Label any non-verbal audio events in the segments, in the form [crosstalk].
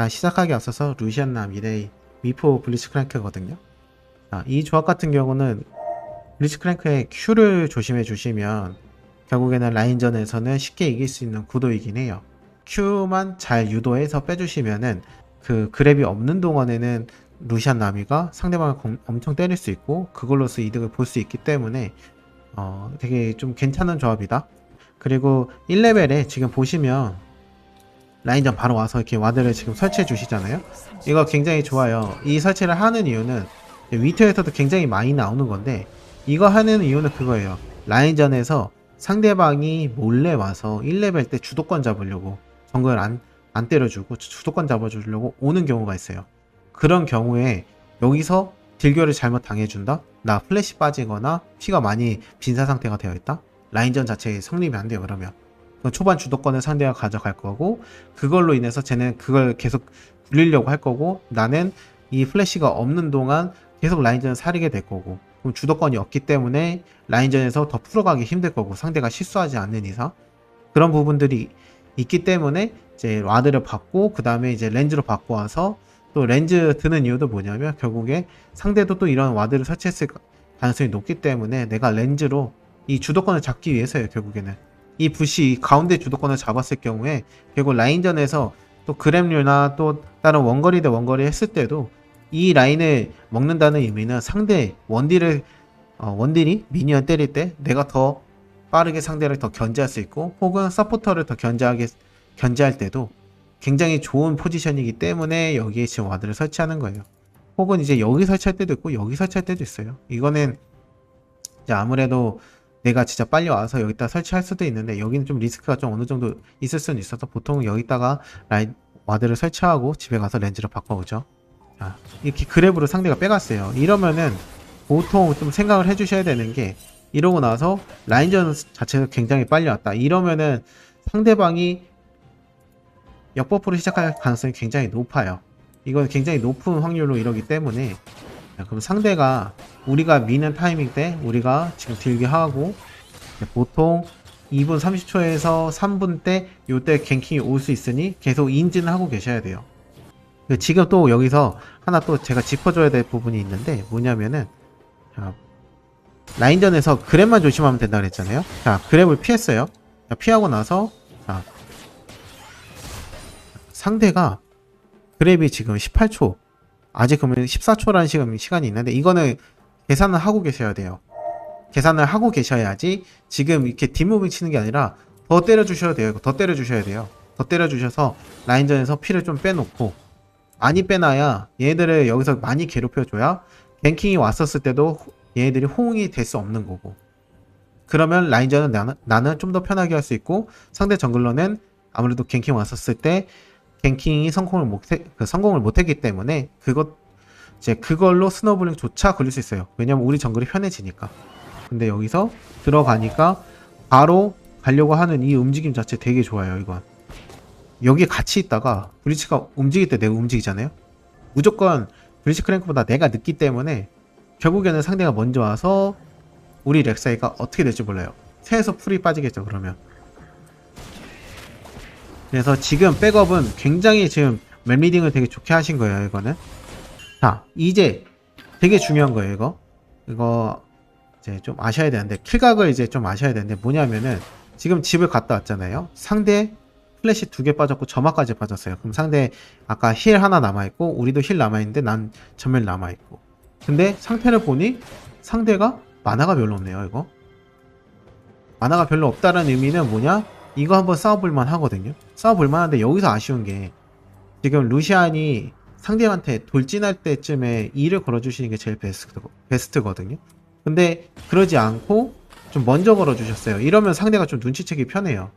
자, 시작하기 앞서서 루시안나 미레이 미포 블리츠 크랭크거든요. 자, 이 조합 같은 경우는 블리츠 크랭크의 Q를 조심해 주시면 결국에는 라인전에서는 쉽게 이길 수 있는 구도이긴 해요. Q만 잘 유도해서 빼주시면은 그 그랩이 없는 동안에는 루시안 나미가 상대방을 검- 엄청 때릴 수 있고 그걸로서 이득을 볼 수 있기 때문에 어, 되게 좀 괜찮은 조합이다. 그리고 1레벨에 지금 보시면 라인전 바로 와서 이렇게 와드를 지금 설치해 주시잖아요. 이거 굉장히 좋아요. 이 설치를 하는 이유는 위터에서도 굉장히 많이 나오는 건데 이거 하는 이유는 그거예요. 라인전에서 상대방이 몰래 와서 1레벨 때 주도권 잡으려고 정글 안, 안 때려주고 주- 주도권 잡아주려고 오는 경우가 있어요. 그런 경우에 여기서 딜교를 잘못 당해준다? 나 플래시 빠지거나 피가 많이 빈사 상태가 되어 있다? 라인전 자체에 성립이 안 돼요, 그러면. 초반 주도권을 상대가 가져갈 거고, 그걸로 인해서 쟤는 그걸 계속 굴리려고 할 거고, 나는 이 플래시가 없는 동안 계속 라인전을 사리게 될 거고, 그럼 주도권이 없기 때문에 라인전에서 더 풀어가기 힘들 거고, 상대가 실수하지 않는 이상. 그런 부분들이 있기 때문에 이제 와드를 받고, 그 다음에 이제 렌즈로 받고 와서 또 렌즈 드는 이유도 뭐냐면 결국에 상대도 또 이런 와드를 설치했을 가능성이 높기 때문에 내가 렌즈로 이 주도권을 잡기 위해서예요 결국에는 이 붓이 가운데 주도권을 잡았을 경우에 결국 라인전에서 또 그램류나 또 다른 원거리 대 원거리 했을 때도 이 라인을 먹는다는 의미는 상대 원딜을 어, 원딜이 미니언 때릴 때 내가 더 빠르게 상대를 더 견제할 수 있고 혹은 서포터를 더 견제하게 견제할 때도 굉장히 좋은 포지션이기 때문에 여기에 지금 와드를 설치하는 거예요. 혹은 이제 여기 설치할 때도 있고 여기 설치할 때도 있어요. 이거는 아무래도 내가 진짜 빨리 와서 여기다 설치할 수도 있는데 여기는 좀 리스크가 좀 어느 정도 있을 수는 있어서 보통 여기다가 라인 와드를 설치하고 집에 가서 렌즈를 바꿔오죠. 자, 이렇게 그랩으로 상대가 빼갔어요. 이러면은 보통 좀 생각을 해주셔야 되는 게 이러고 나서 라인전 자체가 굉장히 빨리 왔다. 이러면은 상대방이 역버프로 시작할 가능성이 굉장히 높아요. 이건 굉장히 높은 확률로 이러기 때문에 자, 그럼 상대가 우리가 미는 타이밍 때 우리가 지금 딜기 하고 보통 2분 30초에서 3분 때 요때 갱킹이 올 수 있으니 계속 인지는 하고 계셔야 돼요. 그 지금 또 여기서 하나 또 제가 짚어줘야 될 부분이 있는데 뭐냐면은 자, 라인전에서 그랩만 조심하면 된다 그랬잖아요. 자 그랩을 피했어요. 자, 피하고 나서 자, 상대가 그랩이 지금 18초 아직 그러면 14초라는 시간, 시간이 있는데 이거는 계산을 하고 계셔야 돼요. 계산을 하고 계셔야지 지금 이렇게 뒷무빙 치는 게 아니라 더 때려 주셔야 돼요. 더 때려 주셔야 돼요. 더 때려 주셔서 라인전에서 피를 좀 빼놓고 많이 빼놔야 얘네들을 여기서 많이 괴롭혀 줘야 뱅킹이 왔었을 때도 얘네들이 호응이 될 수 없는 거고 그러면 라인전은 나는, 나는 좀 더 편하게 할 수 있고 상대 정글러는 아무래도 갱킹 왔었을 때 갱킹이 성공을 못해 그 성공을 못했기 때문에 그것 이제 그걸로 스노블링조차 걸릴 수 있어요. 왜냐면 우리 정글이 편해지니까. 근데 여기서 들어가니까 바로 가려고 하는 이 움직임 자체 되게 좋아요. 이건 여기 같이 있다가 브리치가 움직일 때 내가 움직이잖아요. 무조건 브리치 크랭크보다 내가 늦기 때문에 결국에는 상대가 먼저 와서 우리 렉사이가 어떻게 될지 몰라요. 새에서 풀이 빠지겠죠. 그러면 그래서 지금 백업은 굉장히 지금 맵리딩을 되게 좋게 하신 거예요, 이거는. 자, 이제 되게 중요한 거예요, 이거. 이거 이제 좀 아셔야 되는데, 킬각을 이제 좀 아셔야 되는데, 뭐냐면은 지금 집을 갔다 왔잖아요. 상대 플래시 두 개 빠졌고 점화까지 빠졌어요. 그럼 상대 아까 힐 하나 남아있고, 우리도 힐 남아있는데 난 전멸 남아있고. 근데 상태를 보니 상대가 만화가 별로 없네요, 이거. 만화가 별로 없다는 의미는 뭐냐? 이거 한번 싸워볼만 하거든요. 싸워볼만 한데 여기서 아쉬운 게 지금 루시안이 상대한테 돌진할 때쯤에 E를 걸어주시는 게 제일 베스트, 베스트거든요. 근데 그러지 않고 좀 먼저 걸어주셨어요. 이러면 상대가 좀 눈치채기 편해요.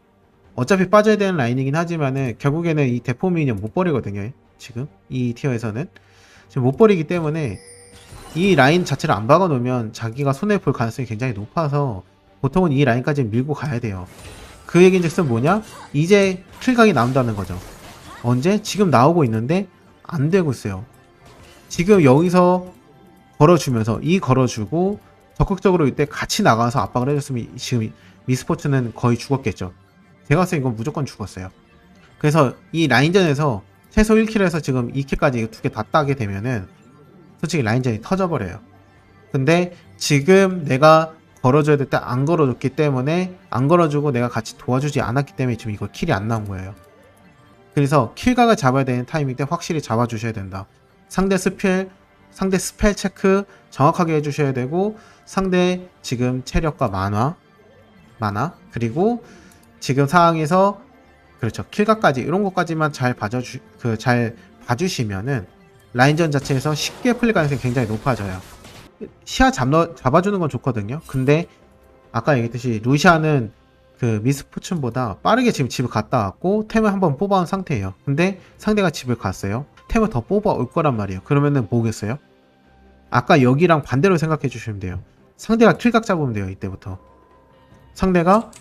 어차피 빠져야 되는 라인이긴 하지만은 결국에는 이 대포 미니언 못 버리거든요. 지금 이 티어에서는 지금 못 버리기 때문에 이 라인 자체를 안 박아 놓으면 자기가 손해 볼 가능성이 굉장히 높아서 보통은 이 라인까지 밀고 가야 돼요. 그 얘기인즉슨 뭐냐? 이제 킬각이 나온다는 거죠. 언제? 지금 나오고 있는데 안 되고 있어요. 지금 여기서 걸어주면서 이 걸어주고 적극적으로 이때 같이 나가서 압박을 해줬으면 지금 미스포츠는 거의 죽었겠죠. 제가 봤을 때 이건 무조건 죽었어요. 그래서 이 라인전에서 최소 1킬에서 지금 2킬까지 두 개 다 따게 되면은 솔직히 라인전이 터져버려요. 근데 지금 내가 걸어줘야 될 때 안 걸어줬기 때문에 안 걸어주고 내가 같이 도와주지 않았기 때문에 지금 이거 킬이 안 나온 거예요. 그래서 킬각을 잡아야 되는 타이밍 때 확실히 잡아주셔야 된다. 상대 스펠, 상대 스펠 체크 정확하게 해주셔야 되고 상대 지금 체력과 만화, 만화 그리고 지금 상황에서 그렇죠 킬각까지 이런 것까지만 잘 봐주 그잘 봐주시면은 라인전 자체에서 쉽게 풀릴 가능성이 굉장히 높아져요. 시야 잡너, 잡아주는 건 좋거든요. 근데 아까 얘기했듯이 루시아는 그 미스포춘보다 빠르게 지금 집을 갔다 왔고 템을 한번 뽑아온 상태예요. 근데 상대가 집을 갔어요. 템을 더 뽑아올 거란 말이에요. 그러면은 뭐겠어요? 아까 여기랑 반대로 생각해 주시면 돼요. 상대가 킬각 잡으면 돼요. 이때부터. 상대가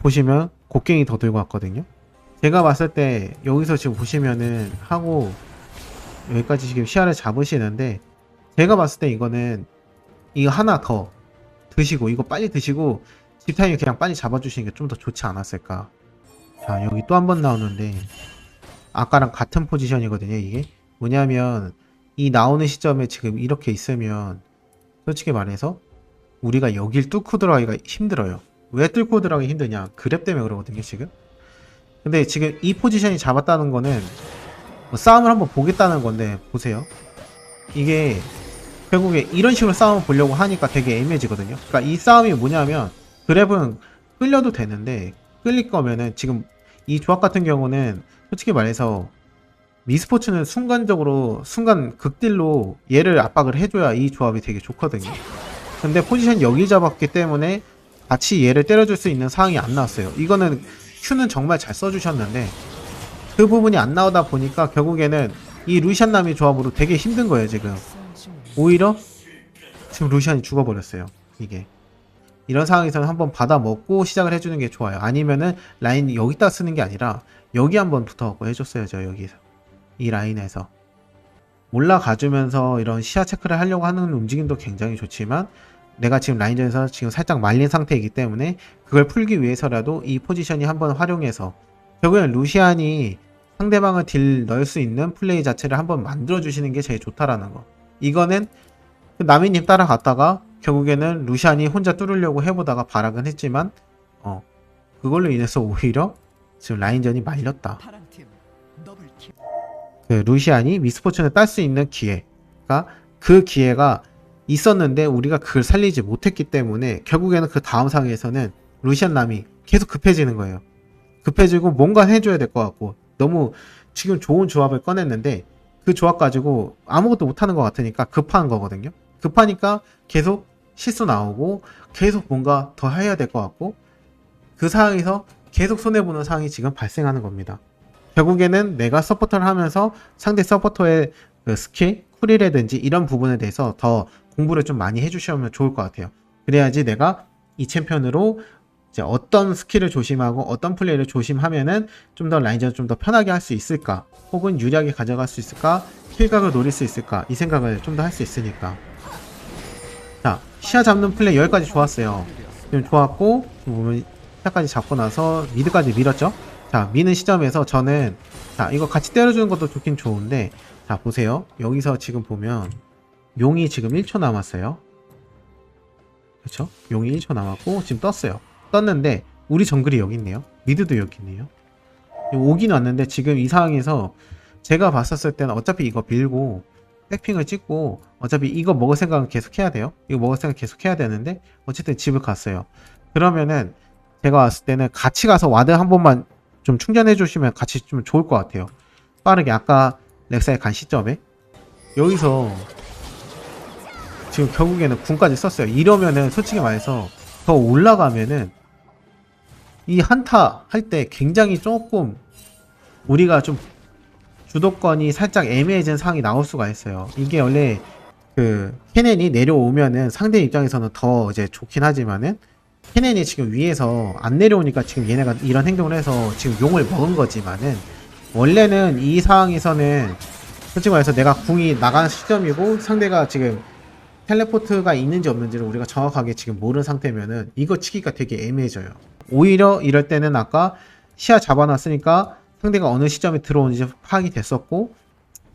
보시면 곡괭이 더 들고 왔거든요. 제가 봤을 때 여기서 지금 보시면은 하고 여기까지 지금 시야를 잡으시는데 제가 봤을 때 이거는 이거 하나 더 드시고 이거 빨리 드시고 집 타이밍 그냥 빨리 잡아주시는 게 좀 더 좋지 않았을까? 자 여기 또 한 번 나오는데 아까랑 같은 포지션이거든요 이게. 뭐냐면 이 나오는 시점에 지금 이렇게 있으면 솔직히 말해서 우리가 여길 뚫고 들어가기가 힘들어요. 왜 뚫고 들어가기 힘드냐? 그랩 때문에 그러거든요 지금. 근데 지금 이 포지션이 잡았다는 거는 뭐 싸움을 한번 보겠다는 건데 보세요. 이게 결국에 이런 식으로 싸움을 보려고 하니까 되게 애매해지거든요. 그러니까 이 싸움이 뭐냐면 그랩은 끌려도 되는데 끌릴 거면은 지금 이 조합 같은 경우는 솔직히 말해서 미스포츠는 순간적으로 순간 극딜로 얘를 압박을 해줘야 이 조합이 되게 좋거든요. 근데 포지션 여기 잡았기 때문에 같이 얘를 때려줄 수 있는 상황이 안 나왔어요. 이거는 Q는 정말 잘 써주셨는데 그 부분이 안 나오다 보니까 결국에는 이 루시안남이 조합으로 되게 힘든 거예요 지금. 오히려 지금 루시안이 죽어버렸어요. 이게 이런 상황에서는 한번 받아 먹고 시작을 해주는 게 좋아요. 아니면은 라인 여기다 쓰는 게 아니라 여기 한번 붙어갖고 해줬어야죠. 여기서 이 라인에서 올라가주면서 이런 시야 체크를 하려고 하는 움직임도 굉장히 좋지만 내가 지금 라인전에서 지금 살짝 말린 상태이기 때문에 그걸 풀기 위해서라도 이 포지션이 한번 활용해서 결국엔 루시안이 상대방을 딜 넣을 수 있는 플레이 자체를 한번 만들어 주시는 게 제일 좋다라는 거. 이거는 그 나미님 따라갔다가 결국에는 루시안이 혼자 뚫으려고 해보다가 발악은 했지만 어 그걸로 인해서 [laughs] 오히려 지금 라인전이 말렸다. 그 루시안이 미스포츠를 딸 수 있는 기회가 그 기회가 있었는데 우리가 그걸 살리지 못했기 때문에 결국에는 그 다음 상에서는 루시안 남이 계속 급해지는 거예요. 급해지고 뭔가 해줘야 될 것 같고 너무 지금 좋은 조합을 꺼냈는데 그 조합 가지고 아무것도 못하는 것 같으니까 급한 거거든요. 급하니까 계속 실수 나오고 계속 뭔가 더 해야 될 것 같고 그 상황에서 계속 손해보는 상황이 지금 발생하는 겁니다. 결국에는 내가 서포터를 하면서 상대 서포터의 그 스킬, 쿨이라든지 이런 부분에 대해서 더 공부를 좀 많이 해주시면 좋을 것 같아요. 그래야지 내가 이 챔피언으로 이제 어떤 스킬을 조심하고 어떤 플레이를 조심하면은 좀 더 라인전을 좀 더 편하게 할 수 있을까? 혹은 유리하게 가져갈 수 있을까? 킬각을 노릴 수 있을까? 이 생각을 좀 더 할 수 있으니까. 자 시야 잡는 플레이 여기까지 좋았어요. 지금 좋았고 지금 보면 시야까지 잡고 나서 미드까지 밀었죠? 자 미는 시점에서 저는 자 이거 같이 때려주는 것도 좋긴 좋은데 자 보세요. 여기서 지금 보면 용이 지금 1초 남았어요. 그쵸? 용이 1초 남았고 지금 떴어요 떴는데 우리 정글이 여기 있네요. 미드도 여기 있네요. 오긴 왔는데 지금 이 상황에서 제가 봤었을 때는 어차피 이거 빌고 백핑을 찍고 어차피 이거 먹을 생각은 계속 해야 돼요. 이거 먹을 생각 계속 해야 되는데 어쨌든 집을 갔어요. 그러면은 제가 왔을 때는 같이 가서 와드 한 번만 좀 충전해 주시면 같이 좀 좋을 것 같아요. 빠르게 아까 렉사에 간 시점에 여기서 지금 결국에는 군까지 썼어요. 이러면은 솔직히 말해서 더 올라가면은 이 한타 할 때 굉장히 조금 우리가 좀 주도권이 살짝 애매해진 상황이 나올 수가 있어요. 이게 원래 그 케넨이 내려오면은 상대 입장에서는 더 이제 좋긴 하지만은 케넨이 지금 위에서 안 내려오니까 지금 얘네가 이런 행동을 해서 지금 용을 먹은 거지만은 원래는 이 상황에서는 솔직히 말해서 내가 궁이 나간 시점이고 상대가 지금 텔레포트가 있는지 없는지를 우리가 정확하게 지금 모르는 상태면은 이거 치기가 되게 애매해져요. 오히려 이럴 때는 아까 시야 잡아놨으니까 상대가 어느 시점에 들어오는지 파악이 됐었고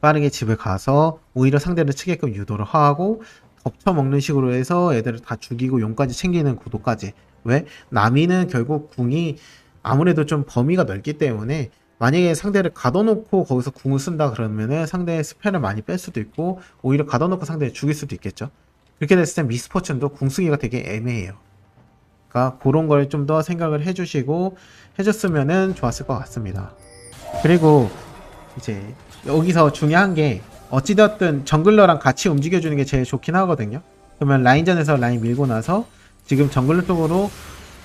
빠르게 집에 가서 오히려 상대를 치게끔 유도를 하고 덮쳐먹는 식으로 해서 애들을 다 죽이고 용까지 챙기는 구도까지. 왜? 나미는 결국 궁이 아무래도 좀 범위가 넓기 때문에 만약에 상대를 가둬놓고 거기서 궁을 쓴다 그러면은 상대의 스펠을 많이 뺄 수도 있고 오히려 가둬놓고 상대를 죽일 수도 있겠죠. 그렇게 됐을 때 미스포츠도 궁 쓰기가 되게 애매해요 그러니까 그런 걸 좀 더 생각을 해주시고 해줬으면은 좋았을 것 같습니다 그리고 이제 여기서 중요한 게 어찌되었든 정글러랑 같이 움직여주는 게 제일 좋긴 하거든요. 그러면 라인전에서 라인 밀고 나서 지금 정글러 쪽으로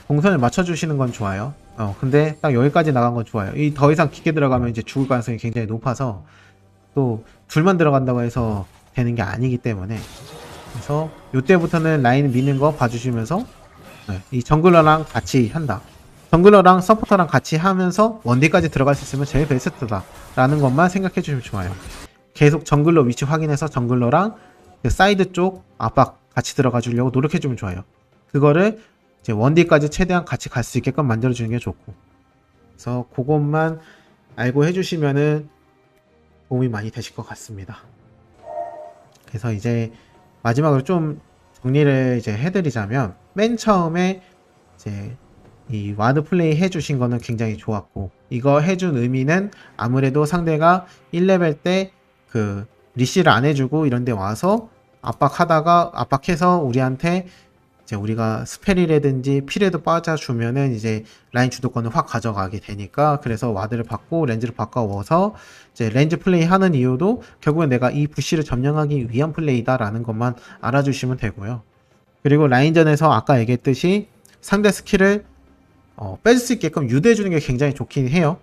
동선을 맞춰주시는 건 좋아요. 어, 근데 딱 여기까지 나간 건 좋아요. 이 더 이상 깊게 들어가면 이제 죽을 가능성이 굉장히 높아서 또 둘만 들어간다고 해서 되는 게 아니기 때문에 그래서 이때부터는 라인 미는 거 봐주시면서 네, 이 정글러랑 같이 한다. 정글러랑 서포터랑 같이 하면서 원딜까지 들어갈 수 있으면 제일 베스트다. 라는 것만 생각해 주시면 좋아요. 계속 정글러 위치 확인해서 정글러랑 그 사이드 쪽 압박 같이 들어가 주려고 노력해 주면 좋아요. 그거를 이제 원딜까지 최대한 같이 갈 수 있게끔 만들어 주는 게 좋고. 그래서 그것만 알고 해 주시면은 도움이 많이 되실 것 같습니다. 그래서 이제 마지막으로 좀 정리를 이제 해드리자면 맨 처음에 이제 이 와드 플레이 해주신 거는 굉장히 좋았고 이거 해준 의미는 아무래도 상대가 1레벨 때 그 리시를 안 해주고 이런데 와서 압박하다가 압박해서 우리한테 이제 우리가 스펠이라든지 필에도 빠져주면은 이제 라인 주도권을 확 가져가게 되니까 그래서 와드를 받고 렌즈를 바꿔워서 이제 렌즈 플레이 하는 이유도 결국엔 내가 이 부시를 점령하기 위한 플레이다라는 것만 알아주시면 되고요. 그리고 라인전에서 아까 얘기했듯이 상대 스킬을 어, 뺄 수 있게끔 유도해주는 게 굉장히 좋긴 해요.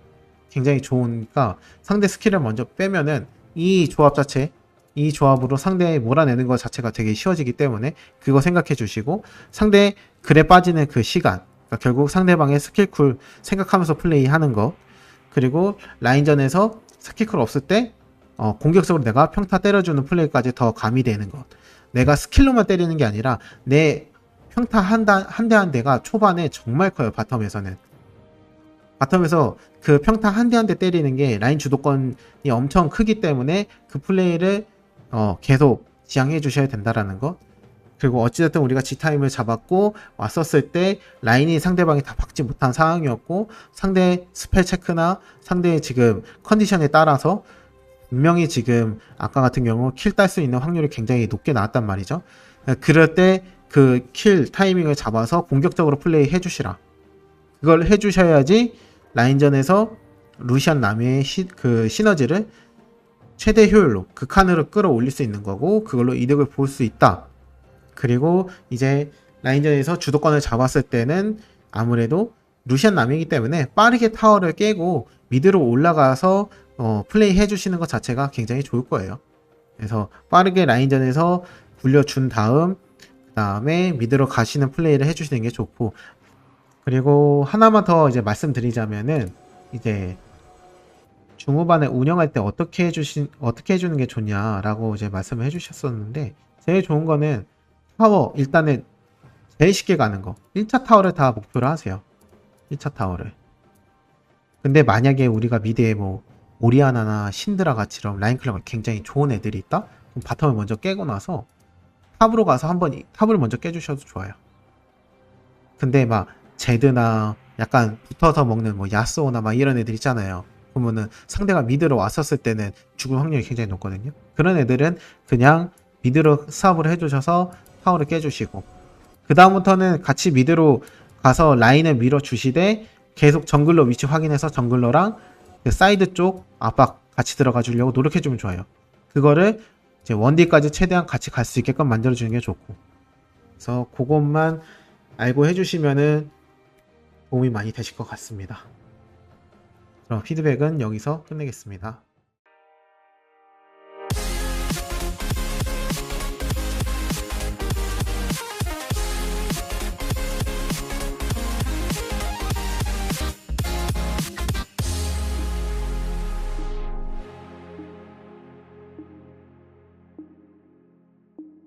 굉장히 좋으니까 상대 스킬을 먼저 빼면은 이 조합 자체, 이 조합으로 상대 몰아내는 것 자체가 되게 쉬워지기 때문에 그거 생각해 주시고 상대 글에 빠지는 그 시간, 그러니까 결국 상대방의 스킬쿨 생각하면서 플레이하는 거 그리고 라인전에서 스킬쿨 없을 때 어, 공격적으로 내가 평타 때려주는 플레이까지 더 가미되는 것. 내가 스킬로만 때리는 게 아니라 내 평타 한 대 한 대가 초반에 정말 커요 바텀에서는 바텀에서 그 평타 한 대 한 대 때리는 게 라인 주도권이 엄청 크기 때문에 그 플레이를 어, 계속 지향해 주셔야 된다라는 거 그리고 어찌됐든 우리가 G타임을 잡았고 왔었을 때 라인이 상대방이 다 박지 못한 상황이었고 상대 스펠 체크나 상대의 지금 컨디션에 따라서 분명히 지금 아까 같은 경우 킬 딸 수 있는 확률이 굉장히 높게 나왔단 말이죠 그럴 때 그 킬 타이밍을 잡아서 공격적으로 플레이 해주시라. 그걸 해주셔야지 라인전에서 루시안 남의 시, 그 시너지를 최대 효율로 극한으로 끌어올릴 수 있는 거고 그걸로 이득을 볼 수 있다. 그리고 이제 라인전에서 주도권을 잡았을 때는 아무래도 루시안 남이기 때문에 빠르게 타워를 깨고 미드로 올라가서 어, 플레이 해주시는 것 자체가 굉장히 좋을 거예요. 그래서 빠르게 라인전에서 굴려준 다음 다음에 미드로 가시는 플레이를 해주시는 게 좋고 그리고 하나만 더 이제 말씀드리자면은 이제 중후반에 운영할 때 어떻게 해주신 어떻게 해주는 게 좋냐라고 이제 말씀을 해주셨었는데 제일 좋은 거는 타워 일단은 제일 쉽게 가는 거 1차 타워를 다 목표로 하세요 1차 타워를 근데 만약에 우리가 미드에 뭐 오리아나나 신드라 같이럼 라인 클럽 굉장히 좋은 애들이 있다? 그럼 바텀을 먼저 깨고 나서 탑으로 가서 한번 이- 탑을 먼저 깨주셔도 좋아요. 근데 막 제드나 약간 붙어서 먹는 뭐 야스오나 막 이런 애들 있잖아요. 그러면은 상대가 미드로 왔었을 때는 죽을 확률이 굉장히 높거든요. 그런 애들은 그냥 미드로 스탑을 해주셔서 타워를 깨주시고 그 다음부터는 같이 미드로 가서 라인을 밀어주시되 계속 정글러 위치 확인해서 정글러랑 그 사이드 쪽 압박 같이 들어가 주려고 노력해주면 좋아요. 그거를 이제 원딜까지 최대한 같이 갈 수 있게끔 만들어주는 게 좋고 그래서 그것만 알고 해주시면은 도움이 많이 되실 것 같습니다. 그럼 피드백은 여기서 끝내겠습니다.